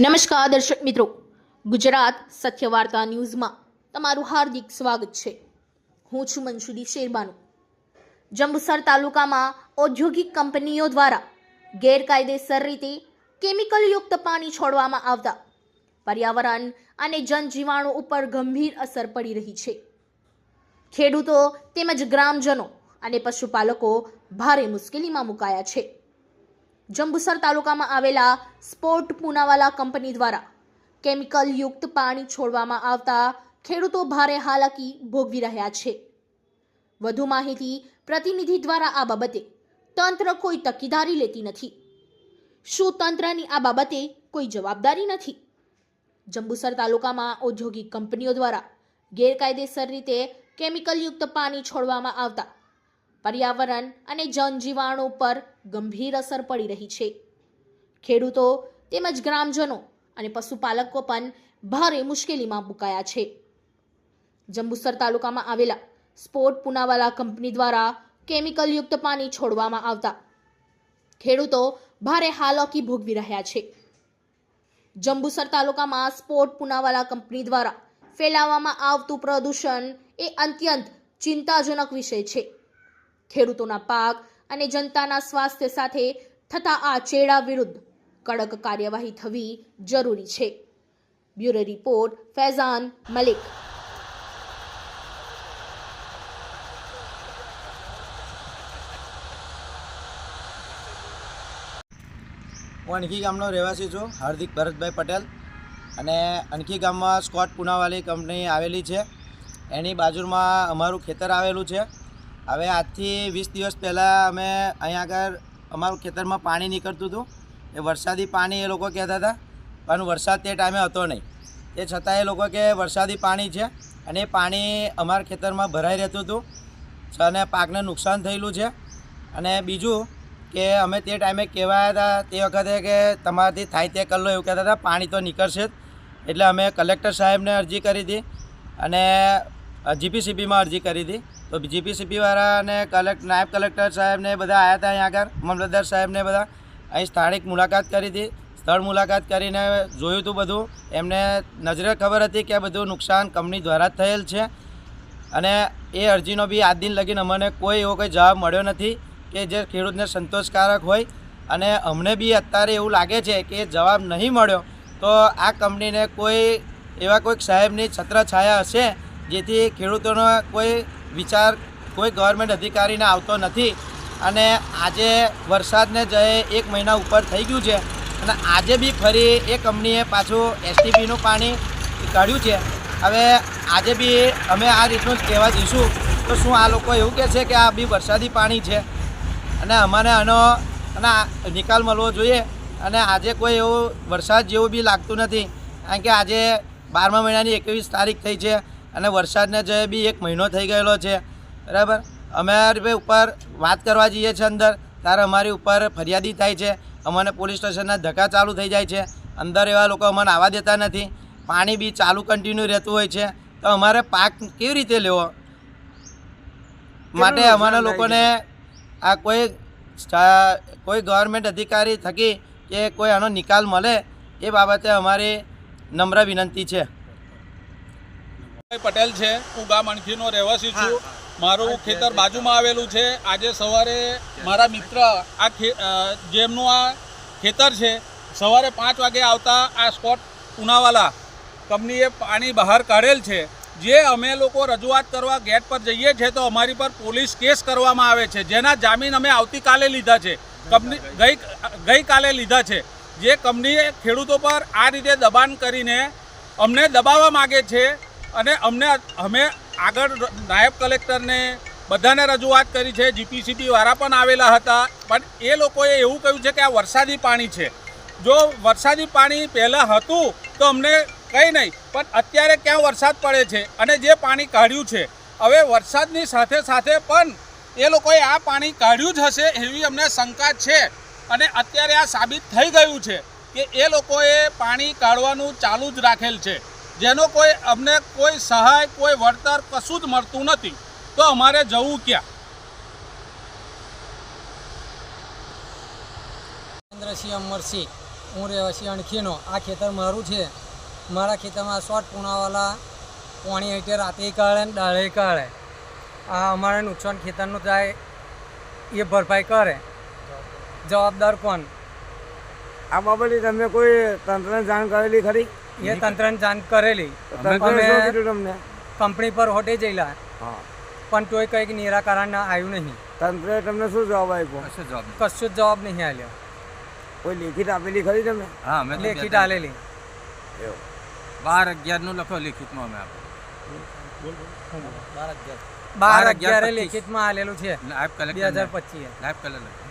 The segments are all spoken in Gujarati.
નમસ્કાર, દર્શક મિત્રો. ગુજરાત સત્ય વાર્તા ન્યૂઝમાં તમારું હાર્દિક સ્વાગત છે. હું છું મનસુરી શેરબાનુ. જંબુસર તાલુકામાં ઔદ્યોગિક કંપનીઓ દ્વારા ગેરકાયદેસર રીતે કેમિકલયુક્ત પાણી છોડવામાં આવતા પર્યાવરણ અને જનજીવાણુ ઉપર ગંભીર અસર પડી રહી છે. ખેડૂતો તેમજ ગ્રામજનો અને પશુપાલકો ભારે મુશ્કેલીમાં મુકાયા છે. જંબુસર તાલુકામાં આવેલા સ્પોર્ટ પૂનાવાલા કંપની દ્વારા કેમિકલયુક્ત પાણી છોડવામાં આવતા ખેડૂતો ભારે હાલાકી ભોગવી રહ્યા છે. વધુ માહિતી પ્રતિનિધિ દ્વારા આ બાબતે તંત્ર કોઈ તકેદારી લેતી નથી. શું તંત્રની આ બાબતે કોઈ જવાબદારી નથી? જંબુસર તાલુકામાં ઔદ્યોગિક કંપનીઓ દ્વારા ગેરકાયદેસર રીતે કેમિકલયુક્ત પાણી છોડવામાં આવતા પર્યાવરણ અને જનજીવાણુ પર ગંભીર અસર પડી રહી છે. ખેડૂતો તેમજ ગ્રામજનો અને પશુપાલકો પણ ભારે મુશ્કેલીમાં મુકાયા છે. જંબુસર તાલુકામાં આવેલા સ્પોર્ટ પુનાવાલા કંપની દ્વારા કેમિકલયુક્ત પાણી છોડવામાં આવતા ખેડૂતો ભારે હાલાકી ભોગવી રહ્યા છે. જંબુસર તાલુકામાં સ્પોર્ટ પૂનાવાલા કંપની દ્વારા ફેલાવવામાં આવતું પ્રદૂષણ એ અત્યંત ચિંતાજનક વિષય છે. ખેડૂતોના પાક અને જનતાના સ્વાસ્થ્ય સાથે થતા આ ચેડા વિરુદ્ધ કડક કાર્યવાહી થવી જરૂરી છે. Bureau report, Faizan Malik. હું અણખી ગામનો રહેવાસી છું, હાર્દિક ભરતભાઈ પટેલ. અને અણખી ગામમાં સ્કોટ પૂનાવાલી કંપની આવેલી છે. એની બાજુમાં અમારું ખેતર આવેલું છે. હવે આજથી વીસ દિવસ પહેલાં અમે અહીંયા આગળ અમારું ખેતરમાં પાણી નીકળતું હતું. એ વરસાદી પાણી એ લોકો કહેતા હતા, પણ વરસાદ તે ટાઈમે હતો નહીં. તે છતાં એ લોકો કે વરસાદી પાણી છે અને એ પાણી અમારા ખેતરમાં ભરાઈ રહેતું હતું અને પાકને નુકસાન થયેલું છે. અને બીજું કે અમે તે ટાઈમે કહેવાયા હતા તે વખતે કે તમારાથી થાય તે કરી લો એવું કહેતા હતા, પાણી તો નીકળશે જ. એટલે અમે કલેક્ટર સાહેબને અરજી કરી હતી અને જીપીસીબીમાં અરજી કરી હતી. તો જીપીસીબીવાળા અને કલેક્ટ નાયબ કલેક્ટર સાહેબને બધા આવ્યા હતા અહીંયા આગળ, મામલતદાર સાહેબને બધા. અહીં સ્થાનિક મુલાકાત કરી હતી. સ્થળ મુલાકાત કરીને જોયું હતું બધું. એમને નજરે ખબર હતી કે બધું નુકસાન કંપની દ્વારા થયેલ છે. અને એ અરજીનો બી આજ દિન લગીને અમને કોઈ એવો કોઈ જવાબ મળ્યો નથી કે જે ખેડૂતને સંતોષકારક હોય. અને અમને બી અત્યારે એવું લાગે છે કે જવાબ નહીં મળ્યો તો આ કંપનીને કોઈ એવા કોઈક સાહેબની છત્રછાયા હશે જેથી ખેડૂતોનો કોઈ વિચાર, કોઈ ગવર્મેન્ટ અધિકારીને આવતો નથી. અને આજે વરસાદને જઈ એક મહિના ઉપર થઈ ગયું છે અને આજે બી ફરી એ કંપનીએ પાછું એસટીપીનું પાણી કાઢ્યું છે. હવે આજે બી અમે આ રીતનું જ કહેવા જઈશું. તો શું આ લોકો એવું કહે છે કે આ બી વરસાદી પાણી છે? અને અમારે આનો, અને નિકાલ મળવો જોઈએ. અને આજે કોઈ એવું વરસાદ જેવું બી લાગતું નથી. કારણ કે આજે બારમા મહિનાની એકવીસ તારીખ થઈ છે. અને વરસાદને જે બી એક મહિનો થઈ ગયેલો છે બરાબર? અમારી ઉપર વાત કરવા જઈએ છીએ અંદર ત્યારે અમારી ઉપર ફરિયાદી થાય છે અમને પોલીસ સ્ટેશનના ધક્કા ચાલુ થઈ જાય છે અંદર એવા લોકો અમને આવવા દેતા નથી પાણી બી ચાલુ કન્ટિન્યુ રહેતું હોય છે તો અમારે પાક કેવી રીતે લેવો? માટે અમારા લોકોને આ કોઈ કોઈ ગવર્મેન્ટ અધિકારી થકી કે કોઈ આનો નિકાલ મળે એ બાબતે અમારી નમ્ર વિનંતી છે. પટેલ છે હું ગામ અણખીનો રહેવાસી છું. મારું ખેતર બાજુમાં આવેલું છે. આજે સવારે મારા મિત્ર આ જેમનું આ ખેતર છે સવારે પાંચ વાગે આવતા આ સ્કોટ ઉનાવાલા કંપનીએ પાણી બહાર કાઢેલ છે. જે અમે લોકો રજૂઆત કરવા ગેટ પર જઈએ છીએ તો અમારી પર પોલીસ કેસ કરવામાં આવે છે. જેના જામીન અમે આવતીકાલે લીધા છે. કંપની ગઈ ગઈકાલે લીધા છે. જે કંપનીએ ખેડૂતો પર આ રીતે દબાણ કરીને અમને દબાવવા માગે છે. અને અમને અમે આગળ નાયબ કલેક્ટરને બધાને રજૂઆત કરી છે જીપીસીબી વાળા પણ આવેલા હતા, પણ એ લોકોએ એવું કહ્યું છે કે આ વરસાદી પાણી છે. જો વરસાદી પાણી પહેલાં હતું તો અમને કંઈ નહીં, પણ અત્યારે ક્યાં વરસાદ પડે છે અને જે પાણી કાઢ્યું છે. હવે વરસાદની સાથે સાથે પણ એ લોકોએ આ પાણી કાઢ્યું જ હશે એવી અમને શંકા છે. અને અત્યારે આ સાબિત થઈ ગયું છે કે એ લોકોએ પાણી કાઢવાનું ચાલુ જ રાખેલ છે. જેનો કોઈ અમને કોઈ સહાય કોઈ વળતર કશું જ મળતું નથી. તો અમારે જવું ક્યાં? ચંદ્રસિંહ અમરસિંહ હું રહેવાસી અણખીનો. આ ખેતર મારું છે. મારા ખેતરમાં શોર્ટ પૂણાવાલા પાણી હેઠે રાતે કાઢે ને દાળે કાઢે આ અમારે નુકસાન ખેતરનું થાય એ ભરપાઈ કરે. જવાબદાર કોણ? આ બાબતે તમે કોઈ તંત્રને જાણ કરેલી ખરી? એ તંત્રને જાણ કરેલી. અમે કંપની પર હોટે પણ તોય કંઈક નિરાકરણ આવ્યું નહીં. તંત્રએ તમને શું જવાબ આપ્યો? કશું જ જવાબ નહીં આલ્યો કોઈ લેખિત આપેલી ખરી તમે હા અમે લેખિત આલેલી. બાર અગિયારનું લખો લેખિતમાં અમે આપો બાર બાર અગિયાર લેખિત. લેખિતમાં આલેલું છે. નાયબ બે હજાર પચીસ નાયબ કલર લખો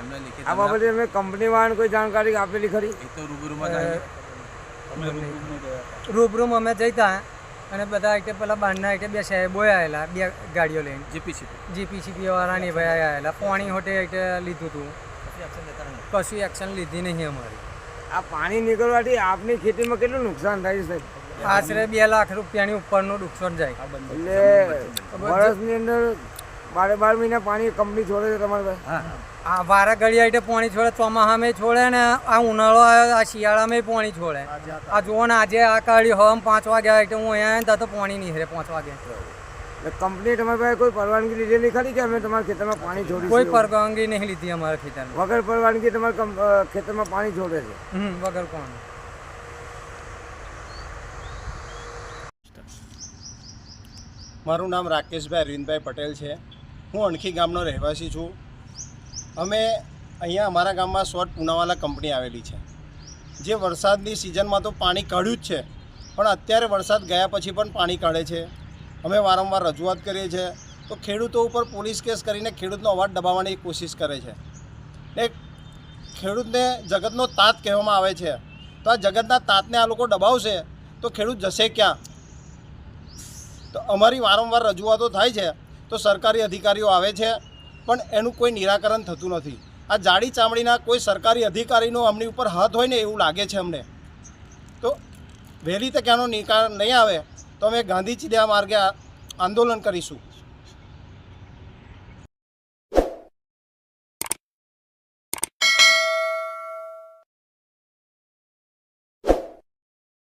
એમને લેખિત આ બાબતે અમે કંપની વાળાને કોઈ જાણકારી આપેલી ખરી. એ તો રૂબરૂમાં રૂબરૂમાં અમે જઈતા અને બધા એટલે પેલા બહારના એટલે બે સાહેબો આવેલા બે ગાડીઓ લઈને. જીપીસી જીપીસીપી વાળાની ભાઈ આવેલા પાણી હોટે એટલે લીધું હતું કશું એક્શન લીધી નહીં અમારી. આ પાણી નીકળવાથી આપની ખેતીમાં કેટલું નુકસાન થાય છે આશરે બે લાખ રૂપિયાની ઉપરનું નુકસાન જાય. એટલે વર્ષની અંદર બારે બાર મહિના પાણી કંપની છોડે છે તમારે હા આ વારા ઘડી આઈટે પાણી છોડે ચોમાસામાં છોડે ને આ ઉનાળો આવ્યો આ શિયાળામાં પાણી છોડે. આ જુઓ ને આજે આ કાઢી હમ પાંચ વાગે આઈટે હું અહીંયા આવ્યો ત્યાં તો પાણી નહીં રહે પાંચ વાગે. કંપની તમારી પાસે કોઈ પરવાનગી લીધેલી ખરી કે અમે તમારા ખેતરમાં પાણી છોડીશું કોઈ પરવાનગી નહીં લીધી અમારા ખેતરમાં. વગર પરવાનગી તમારા કંપ- ખેતરમાં પાણી છોડે છે? વગર કોણ? મારું નામ રાકેશભાઈ અરવિંદભાઈ પટેલ છે. હું અણખી ગામનો રહેવાસી છું. અમે અહીંયા અમારા ગામમાં શોર્ટ પૂનાવાલા કંપની આવેલી છે. જે વરસાદની સિઝનમાં તો પાણી કાઢ્યું જ છે, પણ અત્યારે વરસાદ ગયા પછી પણ પાણી કાઢે છે. અમે વારંવાર રજૂઆત કરીએ છીએ, તો ખેડૂતો ઉપર પોલીસ કેસ કરીને ખેડૂતનો અવાજ દબાવવાની કોશિશ કરે છે. ને ખેડૂતને જગતનો તાત કહેવામાં આવે છે. તો આ જગતના તાતને આ લોકો દબાવશે, તો ખેડૂત જશે ક્યાં? તો અમારી વારંવાર રજૂઆતો થાય છે તો સરકારી અધિકારીઓ આવે છે, પણ એનું કોઈ નિરાકરણ થતું નથી. આ જાડી ચામડીના કોઈ સરકારી અધિકારીનો અમની ઉપર હાથ હોય ને એવું લાગે છે અમને. તો વહેલી તકે આનો નિકાલ નહીં આવે, તો અમે ગાંધી ચીડિયા માર્ગે આંદોલન કરીશું.